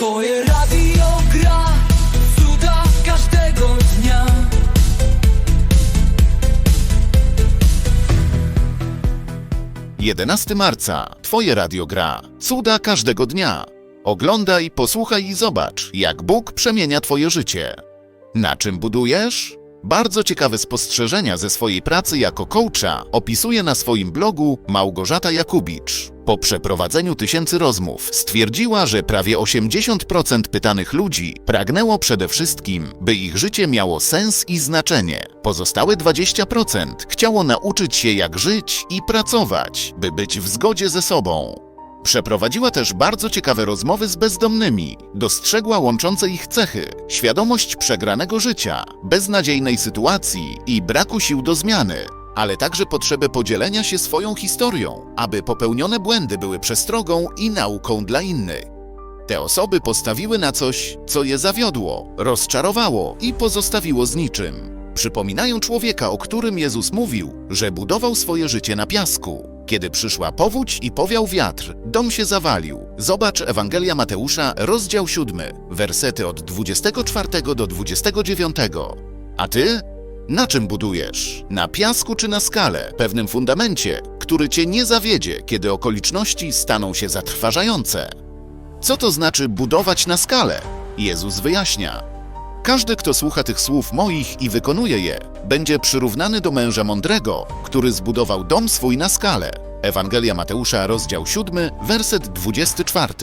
Twoje radio gra cuda każdego dnia 11 marca. Twoje radio gra. Cuda każdego dnia. Oglądaj, posłuchaj i zobacz, jak Bóg przemienia Twoje życie. Na czym budujesz? Bardzo ciekawe spostrzeżenia ze swojej pracy jako coacha opisuje na swoim blogu Małgorzata Jakubicz. Po przeprowadzeniu tysięcy rozmów stwierdziła, że prawie 80% pytanych ludzi pragnęło przede wszystkim, by ich życie miało sens i znaczenie. Pozostałe 20% chciało nauczyć się jak żyć i pracować, by być w zgodzie ze sobą. Przeprowadziła też bardzo ciekawe rozmowy z bezdomnymi. Dostrzegła łączące ich cechy: świadomość przegranego życia, beznadziejnej sytuacji i braku sił do zmiany, ale także potrzebę podzielenia się swoją historią, aby popełnione błędy były przestrogą i nauką dla innych. Te osoby postawiły na coś, co je zawiodło, rozczarowało i pozostawiło z niczym. Przypominają człowieka, o którym Jezus mówił, że budował swoje życie na piasku. Kiedy przyszła powódź i powiał wiatr, dom się zawalił. Zobacz Ewangelia Mateusza, rozdział 7, wersety od 24 do 29. A ty? Na czym budujesz? Na piasku czy na skale, pewnym fundamencie, który cię nie zawiedzie, kiedy okoliczności staną się zatrważające? Co to znaczy budować na skalę? Jezus wyjaśnia. Każdy, kto słucha tych słów moich i wykonuje je, będzie przyrównany do męża mądrego, który zbudował dom swój na skalę. Ewangelia Mateusza, rozdział 7, werset 24.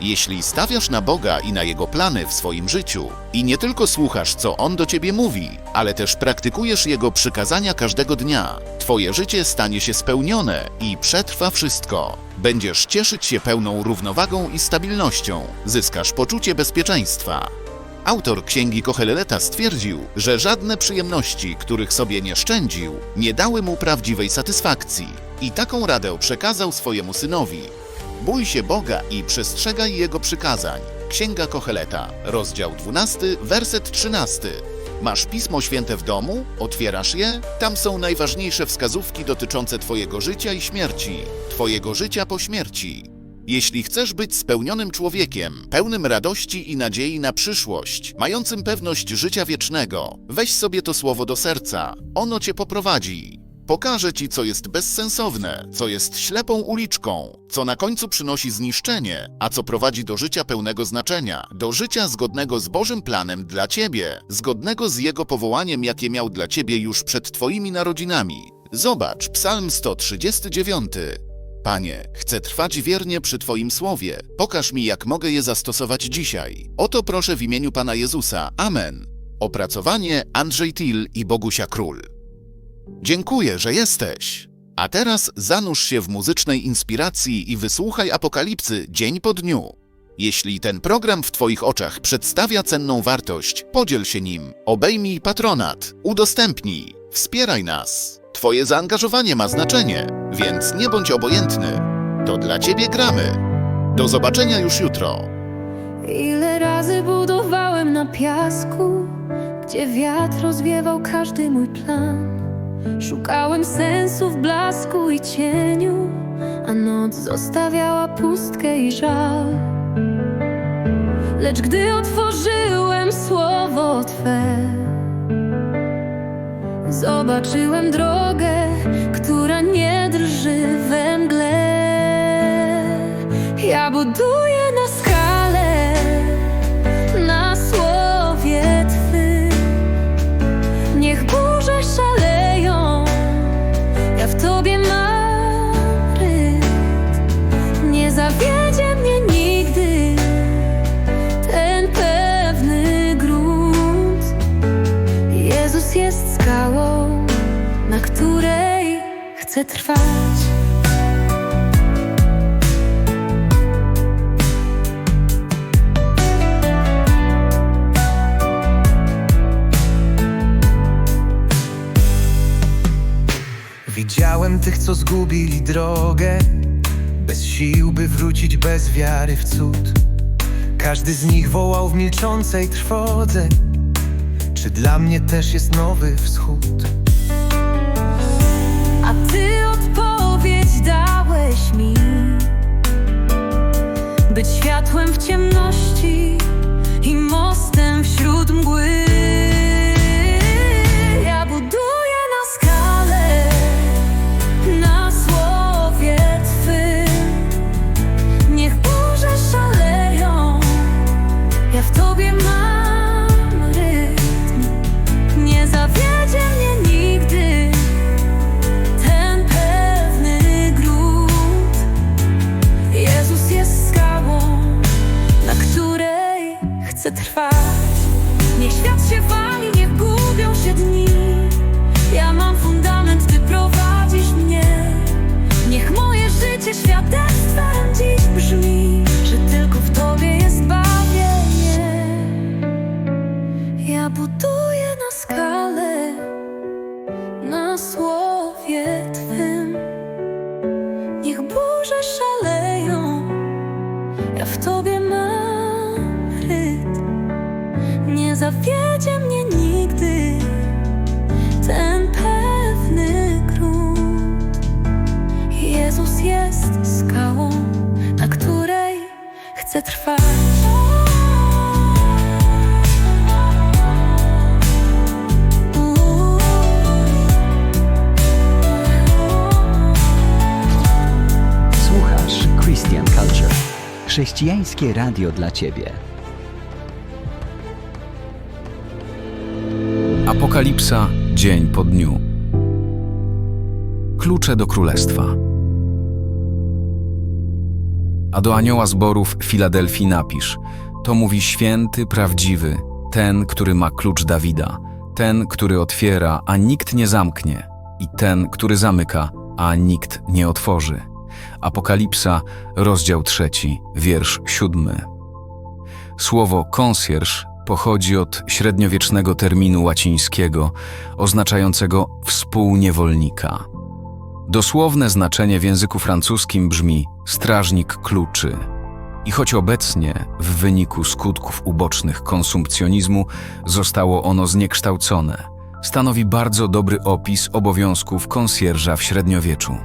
Jeśli stawiasz na Boga i na Jego plany w swoim życiu i nie tylko słuchasz, co On do ciebie mówi, ale też praktykujesz Jego przykazania każdego dnia, twoje życie stanie się spełnione i przetrwa wszystko. Będziesz cieszyć się pełną równowagą i stabilnością, zyskasz poczucie bezpieczeństwa. Autor księgi Koheleta stwierdził, że żadne przyjemności, których sobie nie szczędził, nie dały mu prawdziwej satysfakcji i taką radę przekazał swojemu synowi. Bój się Boga i przestrzegaj Jego przykazań. Księga Koheleta, rozdział 12, werset 13. Masz Pismo Święte w domu? Otwierasz je? Tam są najważniejsze wskazówki dotyczące Twojego życia i śmierci, Twojego życia po śmierci. Jeśli chcesz być spełnionym człowiekiem, pełnym radości i nadziei na przyszłość, mającym pewność życia wiecznego, weź sobie to słowo do serca. Ono cię poprowadzi. Pokaże ci, co jest bezsensowne, co jest ślepą uliczką, co na końcu przynosi zniszczenie, a co prowadzi do życia pełnego znaczenia, do życia zgodnego z Bożym planem dla ciebie, zgodnego z Jego powołaniem, jakie miał dla ciebie już przed twoimi narodzinami. Zobacz, Psalm 139. Panie, chcę trwać wiernie przy Twoim słowie. Pokaż mi, jak mogę je zastosować dzisiaj. O to proszę w imieniu Pana Jezusa. Amen. Opracowanie Andrzej Till i Bogusia Król. Dziękuję, że jesteś. A teraz zanurz się w muzycznej inspiracji i wysłuchaj Apokalipsy dzień po dniu. Jeśli ten program w Twoich oczach przedstawia cenną wartość, podziel się nim, obejmij patronat, udostępnij, wspieraj nas. Twoje zaangażowanie ma znaczenie, więc nie bądź obojętny. To dla Ciebie gramy. Do zobaczenia już jutro. Ile razy budowałem na piasku, gdzie wiatr rozwiewał każdy mój plan. Szukałem sensu w blasku i cieniu, a noc zostawiała pustkę i żal. Lecz gdy otworzyłem słowo Twe, zobaczyłem drogę, która nie drży we mgle. Ja buduję Widziałem tych, co zgubili drogę Bez sił, by wrócić bez wiary w cud Każdy z nich wołał w milczącej trwodze Czy dla mnie też jest nowy wschód? A Ty odpowiedź dałeś mi być światłem w ciemności i mostem wśród mgły. Chcę trwać. Niech świat się wali, niech gubią się dni. Ja mam fundament, Ty prowadzisz mnie. Niech moje życie świadectwem dziś brzmi, Chrześcijańskie radio dla Ciebie. Apokalipsa dzień po dniu. Klucze do królestwa. A do anioła zborów Filadelfii napisz: To mówi święty, prawdziwy, ten, który ma klucz Dawida, ten, który otwiera, a nikt nie zamknie, i ten, który zamyka, a nikt nie otworzy. Apokalipsa, rozdział trzeci, wiersz siódmy. Słowo konsjerż pochodzi od średniowiecznego terminu łacińskiego oznaczającego współniewolnika. Dosłowne znaczenie w języku francuskim brzmi strażnik kluczy. I choć obecnie, w wyniku skutków ubocznych konsumpcjonizmu, zostało ono zniekształcone, stanowi bardzo dobry opis obowiązków konsjerża w średniowieczu.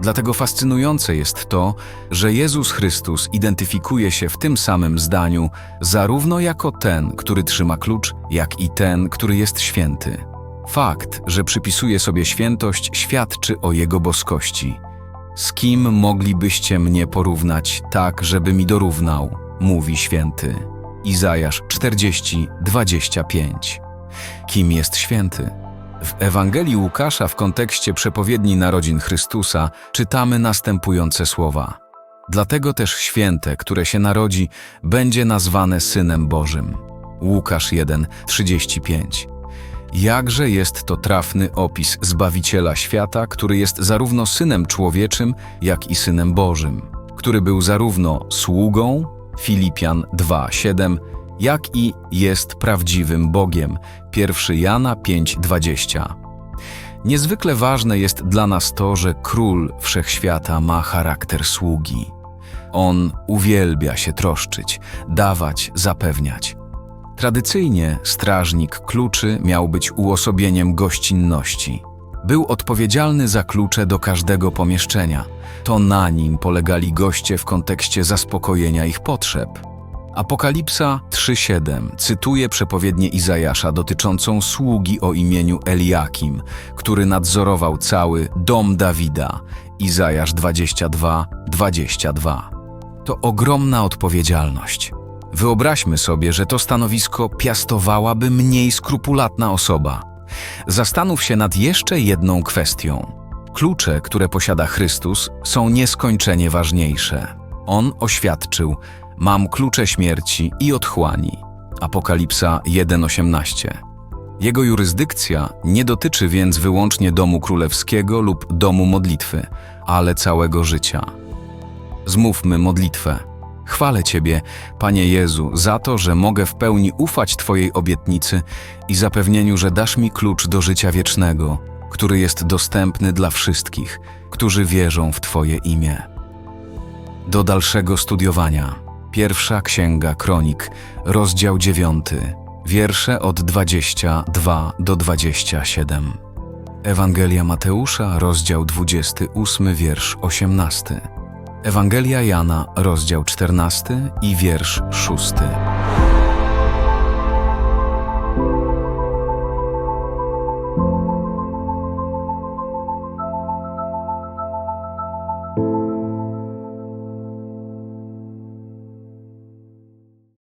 Dlatego fascynujące jest to, że Jezus Chrystus identyfikuje się w tym samym zdaniu zarówno jako ten, który trzyma klucz, jak i ten, który jest święty. Fakt, że przypisuje sobie świętość, świadczy o Jego boskości. Z kim moglibyście mnie porównać tak, żeby mi dorównał? Mówi święty. Izajasz 40, 25. Kim jest święty? W Ewangelii Łukasza w kontekście przepowiedni narodzin Chrystusa czytamy następujące słowa. Dlatego też święte, które się narodzi, będzie nazwane Synem Bożym. Łukasz 1, 35. Jakże jest to trafny opis Zbawiciela świata, który jest zarówno Synem Człowieczym, jak i Synem Bożym, który był zarówno sługą, Filipian 2, 7, jak i jest prawdziwym Bogiem. 1 Jana 5:20. Niezwykle ważne jest dla nas to, że król wszechświata ma charakter sługi. On uwielbia się troszczyć, dawać, zapewniać. Tradycyjnie strażnik kluczy miał być uosobieniem gościnności. Był odpowiedzialny za klucze do każdego pomieszczenia. To na nim polegali goście w kontekście zaspokojenia ich potrzeb. Apokalipsa 3:7 cytuje przepowiednię Izajasza dotyczącą sługi o imieniu Eliakim, który nadzorował cały dom Dawida. Izajasz 22:22. To ogromna odpowiedzialność. Wyobraźmy sobie, że to stanowisko piastowałaby mniej skrupulatna osoba. Zastanów się nad jeszcze jedną kwestią. Klucze, które posiada Chrystus, są nieskończenie ważniejsze. On oświadczył: Mam klucze śmierci i otchłani. Apokalipsa 1:18. Jego jurysdykcja nie dotyczy więc wyłącznie domu królewskiego lub domu modlitwy, ale całego życia. Zmówmy modlitwę. Chwalę Ciebie, Panie Jezu, za to, że mogę w pełni ufać Twojej obietnicy i zapewnieniu, że dasz mi klucz do życia wiecznego, który jest dostępny dla wszystkich, którzy wierzą w Twoje imię. Do dalszego studiowania. Pierwsza Księga Kronik, rozdział 9, wiersze od 22 do 27. Ewangelia Mateusza, rozdział 28, wiersz 18. Ewangelia Jana, rozdział 14 i wiersz 6.